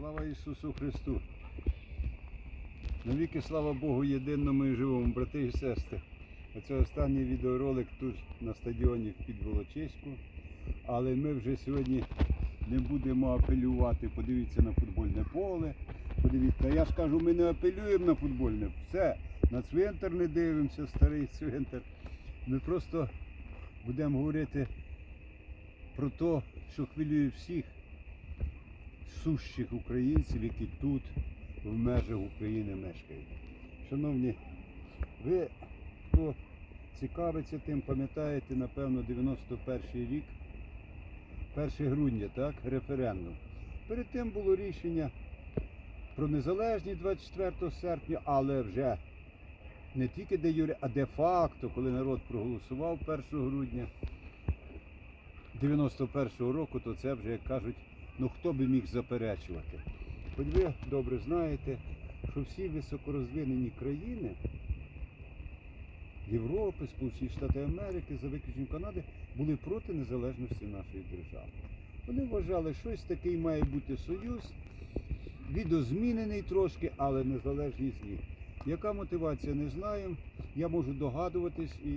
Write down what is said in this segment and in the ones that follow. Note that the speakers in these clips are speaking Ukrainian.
Слава Ісусу Христу! Навіки слава Богу єдиному і живому, брати і сестри. Оце останній відеоролик тут на стадіоні в Підволочиську. Але ми вже сьогодні не будемо апелювати. Подивіться на футбольне поле. Подивіться, я ж кажу, ми не апелюємо на футбольне. Все, на цвинтар не дивимося, старий цвинтар. Ми просто будемо говорити про те, що хвилює всіх сущих українців, які тут в межах України мешкають. Шановні, ви, хто цікавиться тим, пам'ятаєте, напевно, 91 рік, 1 грудня, так, референдум. Перед тим було рішення про незалежність 24 серпня, але вже не тільки де юре, а де-факто, коли народ проголосував 1 грудня 91-го року, то це вже, як кажуть, ну хто би міг заперечувати. Хоч ви добре знаєте, що всі високорозвинені країни Європи, Сполучені Штати Америки, за виключенням Канади, були проти незалежності нашої держави. Вони вважали, що щось такий має бути союз, відозмінений трошки, але незалежність ні. Яка мотивація, не знаємо. Я можу догадуватись, і...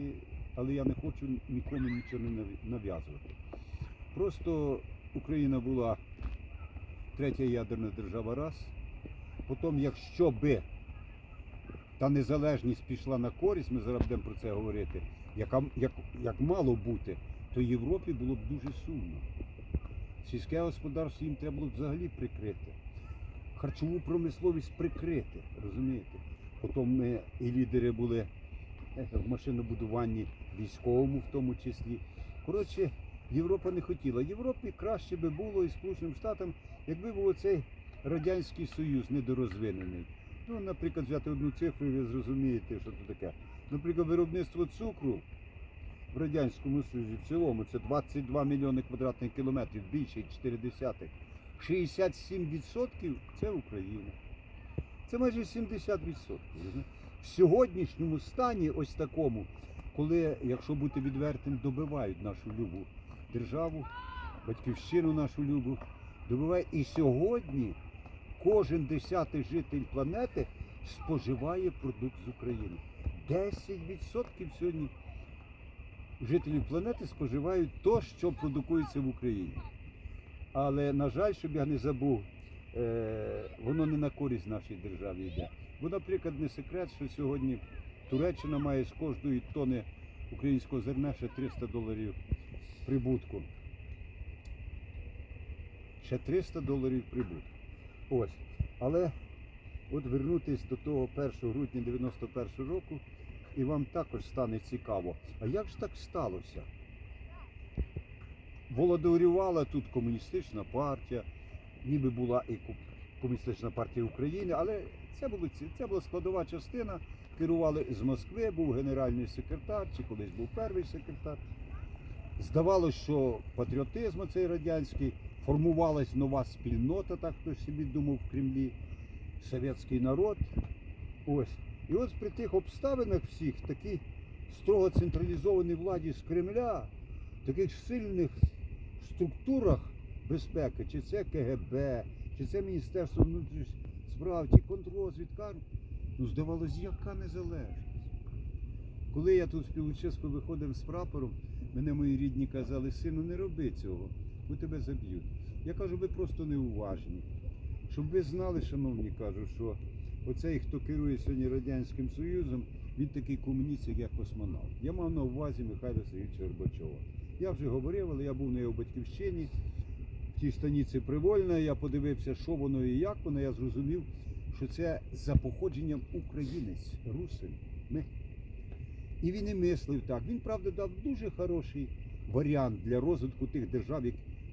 але я не хочу нікому нічого не нав'язувати. Просто Україна була третя ядерна держава раз. Потім, якщо би та незалежність пішла на користь, ми зараз будемо про це говорити, яка, як, як мало бути, то Європі було б дуже сумно. Сільське господарство їм треба було б взагалі прикрити. Харчову промисловість прикрити, розумієте? Потім ми і лідери були е, в машинобудуванні, військовому в тому числі. Коротше, Європа не хотіла. Європі краще би було і Сполученим Штатам, якби був цей Радянський Союз недорозвинений. Ну, наприклад, взяти одну цифру, ви зрозумієте, що це таке. Наприклад, виробництво цукру в Радянському Союзі в цілому це 22 мільйони квадратних кілометрів, більше 4 десятих. 67% це Україна. Це майже 70%. В сьогоднішньому стані, ось такому, коли, якщо бути відвертим, добивають нашу любу державу, батьківщину нашу любу, добиває. І сьогодні кожен десятий житель планети споживає продукт з України. 10% сьогодні жителів планети споживають то, що продукується в Україні. Але, на жаль, щоб я не забув, е, воно не на користь нашій державі йде. Бо, наприклад, не секрет, що сьогодні Туреччина має з кожної тони українського зерна ще 300 доларів прибутку. Ще 300 доларів прибутку. Ось. Але от вернутись до того 1 грудня 91 року, і вам також стане цікаво. А як ж так сталося? Володарювала тут комуністична партія, ніби була і комуністична партія України, але це, було, ці- це була складова частина. Керували з Москви, був генеральний секретар, чи колись був перший секретар. Здавалося, що патріотизм цей радянський, формувалась нова спільнота, так хтось собі думав в Кремлі, совєтський народ. Ось. І ось при тих обставинах всіх, такій строго централізованій владі з Кремля, таких сильних структурах безпеки, чи це КГБ, чи це Міністерство внутрішніх справ, чи контррозвідка, ну здавалось, яка незалежність. Коли я тут в Пілоческу виходив з прапором, мене мої рідні казали, сину, не роби цього, бо тебе заб'ють. Я кажу, ви просто неуважні. Щоб ви знали, шановні, кажу, що оцей, хто керує сьогодні Радянським Союзом, він такий комуніст, як космонавт. Я мав на увазі Михайла Сергійовича Горбачова. Я вже говорив, але я був на його батьківщині, в тій станиці Привольна, я подивився, що воно і як воно, я зрозумів, що це за походженням українець, русин. Ми. І він і мислив так. Він, правда, дав дуже хороший варіант для розвитку тих держав,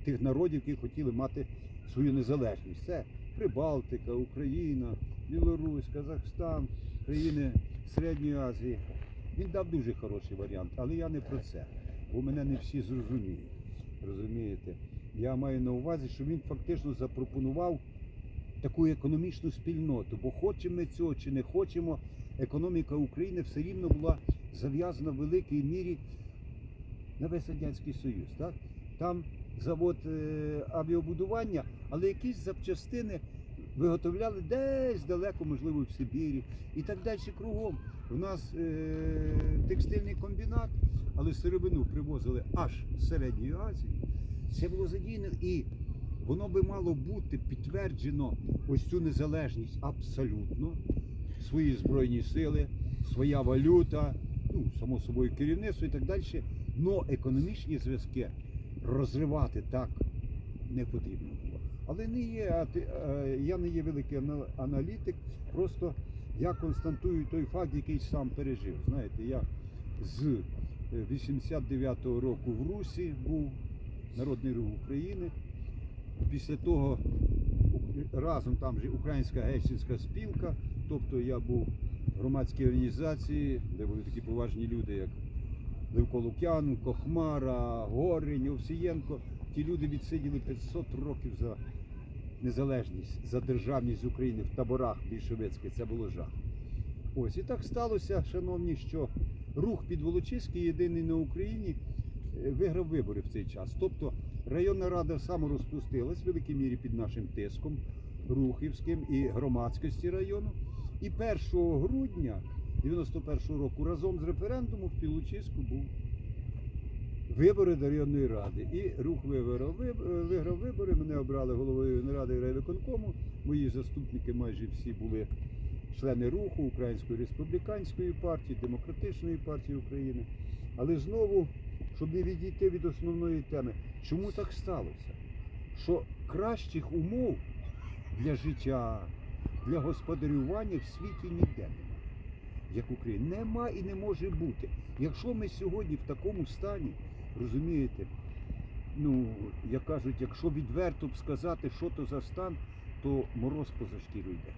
тих народів, які хотіли мати свою незалежність. Це Прибалтика, Україна, Білорусь, Казахстан, країни Середньої Азії. Він дав дуже хороший варіант, але я не про це, бо мене не всі зрозуміють. Розумієте? Я маю на увазі, що він фактично запропонував таку економічну спільноту, бо хочемо ми цього чи не хочемо, економіка України все рівно була зав'язана в великій мірі на весь Радянський Союз. Так? Там завод е, авіабудування, але якісь запчастини виготовляли десь далеко, можливо, в Сибірі і так далі кругом. У нас е- текстильний комбінат, але сировину привозили аж з Середньої Азії. Це було задіяно і воно би мало бути підтверджено ось цю незалежність абсолютно. Свої збройні сили, своя валюта, ну, само собою керівництво і так далі. Но економічні зв'язки розривати так не потрібно було. Але не є, а е, я не є великий ана- аналітик, просто я констатую той факт, який сам пережив. Знаєте, я з е, 89-го року в Русі був Народний Рух України. Після того разом там же Українська гельсінська спілка, тобто я був в громадській організації, де були такі поважні люди, як Левко Лук'яненко, Хмара, Горень, Овсієнко. Ті люди відсиділи 500 років за незалежність, за державність України в таборах більшовицьких. Це було жах. Ось і так сталося, шановні, що рух підволочиський, єдиний на Україні, е, виграв вибори в цей час. Тобто районна рада саморозпустилась в великій мірі під нашим тиском рухівським і громадськості району. І 1 грудня 91 року разом з референдумом в Підволочиську був вибори до районної ради. І рух виграв, виграв вибори. Мене обрали головою ради райвиконкому. Мої заступники майже всі були члени руху Української республіканської партії, Демократичної партії України. Але знову, щоб не відійти від основної теми, чому так сталося? Що кращих умов для життя, для господарювання в світі ніде немає. Як Україна. Нема і не може бути. Якщо ми сьогодні в такому стані, розумієте, ну, як кажуть, якщо відверто б сказати, що то за стан, то мороз поза шкіру йде.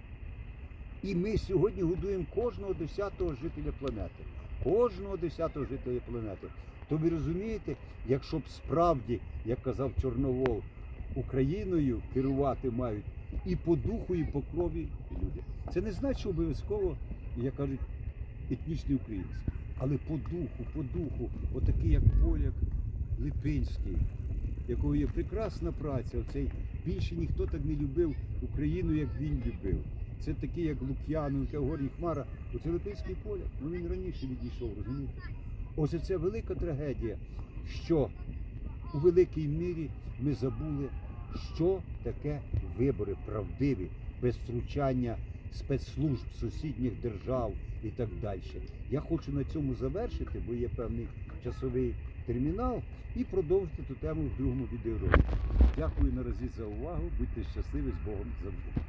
І ми сьогодні годуємо кожного десятого жителя планети. Кожного десятого жителя планети. То ви розумієте, якщо б справді, як казав Чорновол, Україною керувати мають і по духу, і по крові люди. Це не значить обов'язково, як кажуть, етнічний українець. Але по духу, по духу, отакий як поляк Липинський, якого є прекрасна праця. Оцей більше ніхто так не любив Україну, як він любив. Це такий, як Лук'яненко, Горній Хмара. Оце Липинський поляк. Ну він раніше відійшов, розумієте? Ось це велика трагедія, що у великій мірі ми забули, що таке вибори правдиві, без втручання спецслужб сусідніх держав і так далі. Я хочу на цьому завершити, бо є певний часовий термінал, і продовжити ту тему в другому відеоролику. Дякую наразі за увагу. Будьте щасливі з Богом завжди.